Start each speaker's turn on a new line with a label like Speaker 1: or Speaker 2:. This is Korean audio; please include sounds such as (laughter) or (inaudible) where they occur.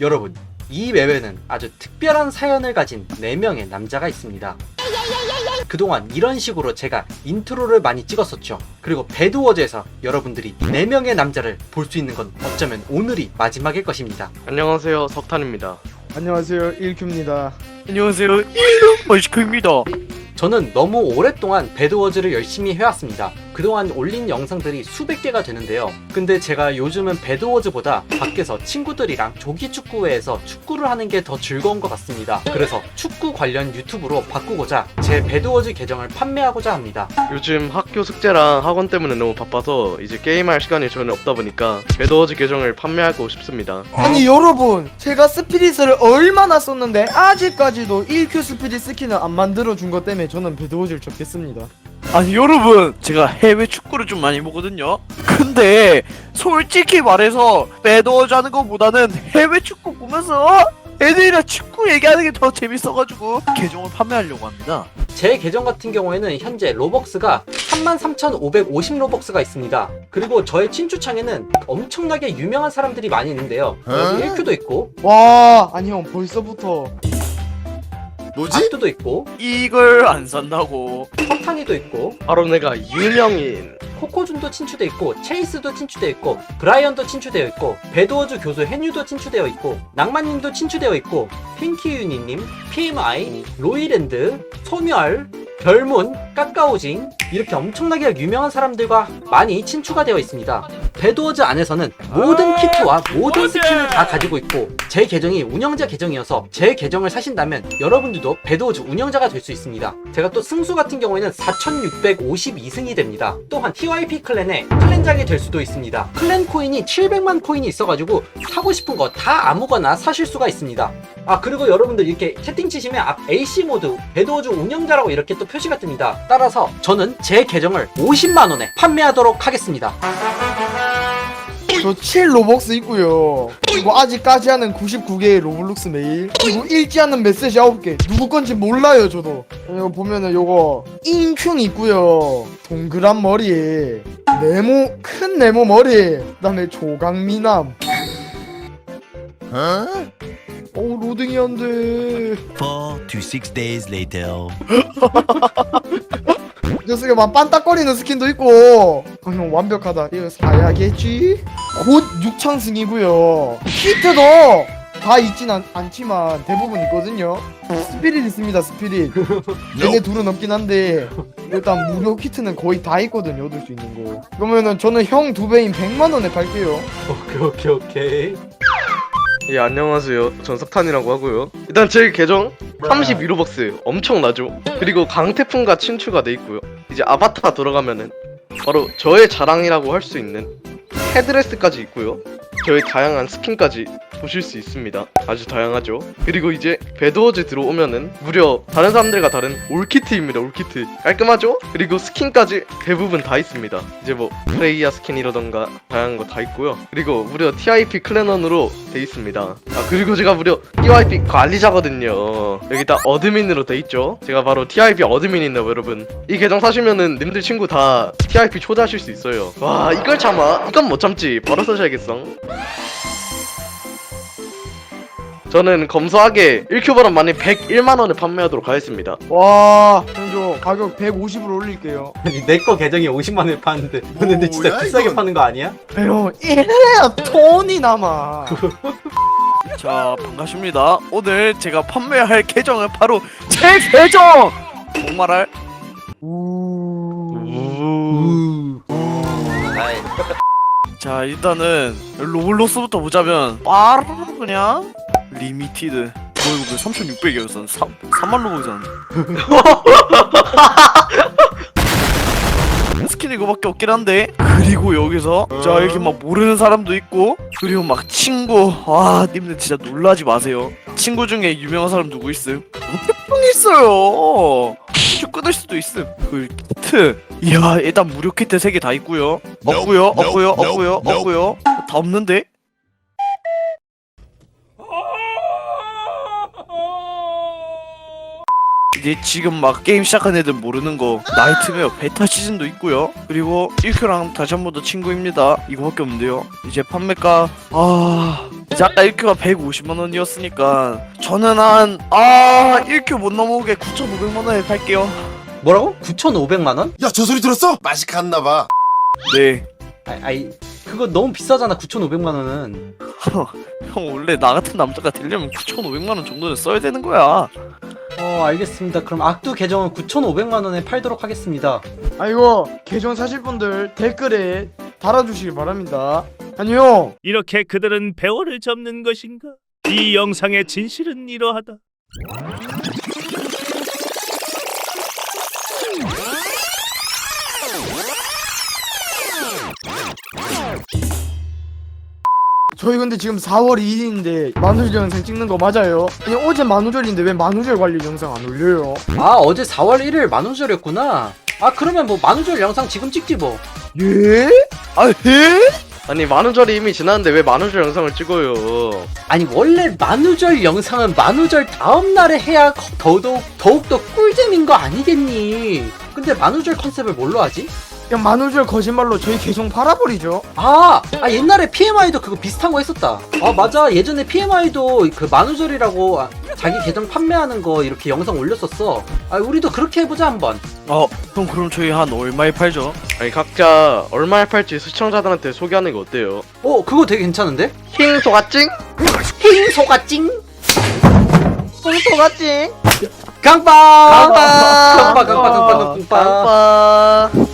Speaker 1: 여러분, 이 맵에는 아주 특별한 사연을 가진 4명의 남자가 있습니다. 그동안 이런 식으로 제가 인트로를 많이 찍었었죠. 그리고 배드워즈에서 여러분들이 4명의 남자를 볼 수 있는 건 어쩌면 오늘이 마지막일 것입니다.
Speaker 2: 안녕하세요 석탄입니다
Speaker 3: 안녕하세요 1큐입니다
Speaker 4: 안녕하세요. 이름 머시크입니다.
Speaker 1: 저는 너무 오랫동안 배드워즈를 열심히 해왔습니다. 그동안 올린 영상들이 수백 개가 되는데요. 근데 제가 요즘은 배드워즈보다 밖에서 친구들이랑 조기 축구회에서 축구를 하는 게 더 즐거운 것 같습니다. 그래서 축구 관련 유튜브로 바꾸고자 제 배드워즈 계정을 판매하고자 합니다.
Speaker 2: 요즘 학교 숙제랑 학원 때문에 너무 바빠서 이제 게임할 시간이 전혀 없다 보니까 배드워즈 계정을 판매하고 싶습니다
Speaker 3: 아니 여러분 제가 스피릿을 얼마나 썼는데 아직까지도 1큐 스피릿 스킨을 안 만들어준 것 때문에 저는 배드워즈를 접겠습니다
Speaker 4: 아니 여러분, 제가 해외 축구를 좀 많이 보거든요. 근데 솔직히 말해서 하는 것보다는 해외 축구 보면서 애들이랑 축구 얘기하는 게 더 재밌어가지고 계정을 판매하려고 합니다.
Speaker 1: 제 계정 같은 경우에는 현재 로벅스가 33,550 로벅스가 있습니다. 그리고 저의 친추창에는 엄청나게 유명한 사람들이 많이 있는데요. 여기 1큐도 있고,
Speaker 3: 와 아니 형 벌써부터
Speaker 1: 아트도 있고,
Speaker 4: 이걸 안 산다고.
Speaker 1: 석탄이도 있고,
Speaker 2: 바로 내가 유명인.
Speaker 1: 코코준도 친추돼 있고 체이스도 친추되어 있고 브라이언도 친추되어 있고 배드워즈 교수 henry도 친추되어 있고 낭만님도 친추되어 있고 핑키유니님, PMI, 로이랜드, 소멸, 별문, 까까오징 이렇게 엄청나게 유명한 사람들과 많이 친추가 되어 있습니다. 배드워즈 안에서는 모든 키트와 모든 스킨을 다 가지고 있고 제 계정이 운영자 계정이어서 제 계정을 사신다면 여러분들도 배드워즈 운영자가 될 수 있습니다. 제가 또 승수 같은 경우에는 4652승이 됩니다. 또한 TYP 클랜의 클랜장이 될 수도 있습니다. 클랜 코인이 700만 코인이 있어가지고 사고 싶은 거 다 아무거나 사실 수가 있습니다. 아 그리고 여러분들 이렇게 채팅 치시면 앞 AC 모드 배드워즈 운영자라고 이렇게 또 표시가 뜹니다. 따라서 저는 제 계정을 50만 원에 판매하도록 하겠습니다.
Speaker 3: 저 7 로벅스 있고요. 그리고 아직까지 하는 99개의 로블록스 메일. 그리고 읽지 않는 메시지 9개. 누구 건지 몰라요 저도. 이거 보면은 요거 인큐 있고요. 동그란 머리에 네모 큰 네모 머리 그다음에 조각미남. 어 로딩이 안돼.
Speaker 5: Four to six days later. (laughs)
Speaker 3: 녀석이 막 빤딱거리는 스킨도 있고. 아, 형 완벽하다. 이거 사야겠지? 곧 6창승이고요. 히트도 다 있진 않, 않지만 대부분 있거든요. 스피릿 있습니다 스피릿. (laughs) 얘네 둘은 없긴 한데 일단 무료 키트는 거의 다 있거든요 얻을 수 있는 거. 그러면은 저는 형 두 배인 100만원에 팔게요.
Speaker 1: 오케이 오케이 오케이.
Speaker 2: 예 안녕하세요. 전 석탄이라고 하고요. 일단 제 계정 32로벅스 엄청나죠? 그리고 강태풍과 친추가 돼 있고요. 이제 아바타 들어가면은 바로 저의 자랑이라고 할 수 있는 헤드레스까지 있고요 저의 다양한 스킨까지 보실 수 있습니다. 아주 다양하죠? 그리고 이제 배드워즈 들어오면은 무려 다른 사람들과 다른 올키트입니다 올키트. 깔끔하죠? 그리고 스킨까지 대부분 다 있습니다. 이제 뭐 프레이야 스킨이라던가 다양한 거 다 있고요. 그리고 무려 TIP 클랜원으로 돼 있습니다. 아 그리고 제가 무려 TIP 관리자거든요. 여기 다 어드민으로 돼 있죠? 제가 바로 TIP 어드민인데요 여러분. 이 계정 사시면은 님들 친구 다 TIP 초대하실 수 있어요. 와 이걸 참아? 이건 못 참지. 바로 써셔야겠어 저는 검소하게 1큐버런 많이 101만원에 판매하도록 하겠습니다
Speaker 3: 와 형저 가격 150으로 올릴게요 (laughs)
Speaker 1: 내거 계정이 50만 원에 파는데 너네들 진짜
Speaker 5: 뭐야,
Speaker 1: 비싸게
Speaker 5: 이건?
Speaker 1: 파는 거 아니야?
Speaker 3: 형 이래야 돈이 남아 (laughs)
Speaker 4: 자, 반갑습니다. 오늘 제가 판매할 계정은 바로 제 계정! 목말할 자 일단은 로블록스부터 보자면 빠르 그냥 리미티드. 뭐 이거 3600이었어. 3, 3만 로벅이잖아 스킨 이거밖에 없긴 한데. 그리고 여기서 자 이렇게 막 모르는 사람도 있고 그리고 막 친구. 와 님들 진짜 놀라지 마세요. 친구 중에 유명한 사람 누구 있음? 태풍 있어요 슈 끊을 수도 있음 그 키트 이야 일단 무료 키트 3개 다 있고요 없고요 없고요 없고요. 없고요 다 없는데? 이제 지금 막 게임 시작한 애들 모르는 거 나이트메어 베타 시즌도 있고요 그리고 1큐랑 다시 한 번 더 친구입니다 이거밖에 없는데요 이제 판매가 아 이제 아까 1큐가 150만 원이었으니까 저는 한아 1큐 못 넘어오게 9,500만 원에 팔게요.
Speaker 1: 뭐라고? 9,500만 원?
Speaker 6: 야 저 소리 들었어? 맛이 갔나봐
Speaker 4: 네.
Speaker 1: 아, 아이 그거 너무 비싸잖아 9,500만 원은. (laughs)
Speaker 4: 형 원래 나 같은 남자가 되려면 9,500만 원 정도는 써야 되는 거야.
Speaker 1: 어 알겠습니다. 그럼 악두 계정은 9,500만 원에 팔도록 하겠습니다.
Speaker 3: 아이고 계정 사실 분들 댓글에 달아주시기 바랍니다 아니요
Speaker 7: 이렇게 그들은 배월을 접는 것인가? 이 영상의 진실은 이러하다.
Speaker 3: 저희 근데 지금 4월 2일인데 만우절 영상 찍는 거 맞아요? 아니 어제 만우절인데 왜 만우절 관련 영상 안 올려요?
Speaker 1: 아 어제 4월 1일 만우절이었구나. 아 그러면 뭐 만우절 영상 지금 찍지 뭐.
Speaker 3: 예?
Speaker 4: 아 에?
Speaker 2: 아니 만우절이 이미 지났는데 왜 만우절 영상을 찍어요
Speaker 1: 아니 원래 만우절 영상은 만우절 다음 날에 해야 더더욱 더욱더 꿀잼인 거 아니겠니? 근데 만우절 컨셉을 뭘로 하지?
Speaker 3: 그냥 만우절 거짓말로 저희 계정 팔아버리죠
Speaker 1: 아, 아 옛날에 PMI도 그거 비슷한 거 했었다. 아 맞아 예전에 PMI도 그 만우절이라고 아, 자기 계정 판매하는 거 이렇게 영상 올렸었어. 아 우리도 그렇게 해보자 한번.
Speaker 4: 어, 형 그럼 저희 한 얼마에 팔죠?
Speaker 2: 아니 각자 얼마에 팔지 시청자들한테 소개하는 게 어때요?
Speaker 1: 어 그거 되게 괜찮은데?
Speaker 2: 킹 소가찡?
Speaker 1: 흰 소가찡.
Speaker 3: 소같지?
Speaker 1: 강빠. 강빠 강빠 강빠 강빠 강빠.
Speaker 4: 빠